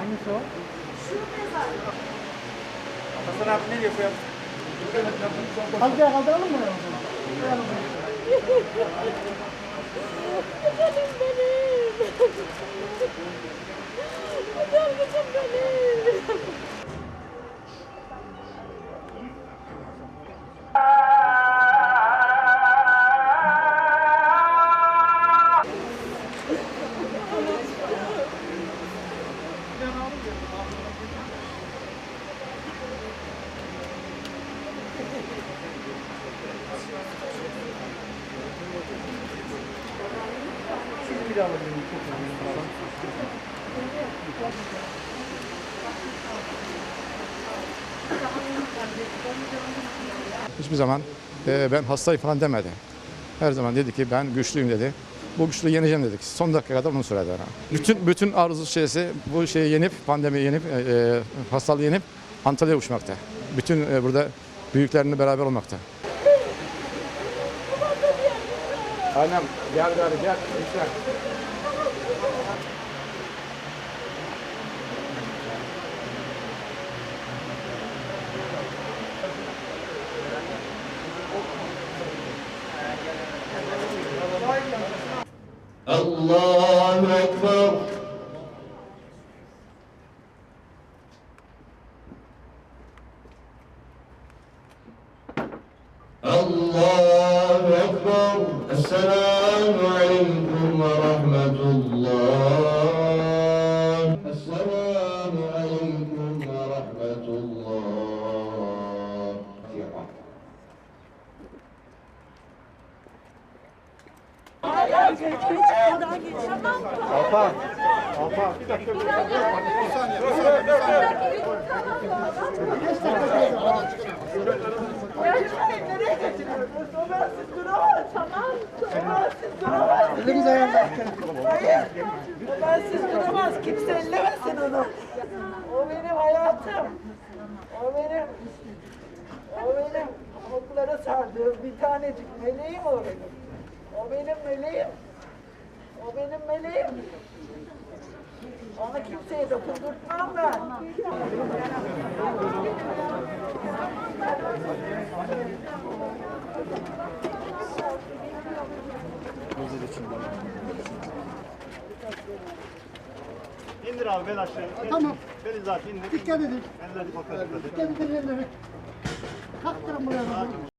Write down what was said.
Hangisi o? Hasan abi nereye koyalım? Halkaya kaldıralım mı? Koyalım. Canım benim. Alayım. Çok önemli. Hiçbir zaman e, ben hastayım falan demedi. Her zaman dedi ki ben güçlüyüm dedi. Bu güçlüğü yeneceğim dedik. Son dakika kadar bunu söyledi bana. Bütün bütün arzu şeysi bu şeyi yenip pandemiyi yenip e, e, hastalığı yenip Antalya'ya uçmakta. Bütün e, burada büyüklerini beraber olmakta. Annem gel gari gel. Lütfen. Allahu Ekber Allah أكبر السلام عليكم ورحمة الله السلام عليكم ورحمة الله Alpa. Alpa. Bir dakika. Bir saniye. Bir saniye. Bir saniye. Eliniz ayağınız. Hayır. Bensiz duramaz. Kimse ellemesin onu. O benim hayatım. O benim. O benim pamuklara sardığım bir tanecik meleğim o benim. O benim meleğim. O benim meleğim. Onu kimseye dokundurtmam ben. İndir abi ben aşağı. Tamam. Beni zaten indir. Dikkat edin. Elleri edin. Dikkat edin elleri. Kalktırın buraya.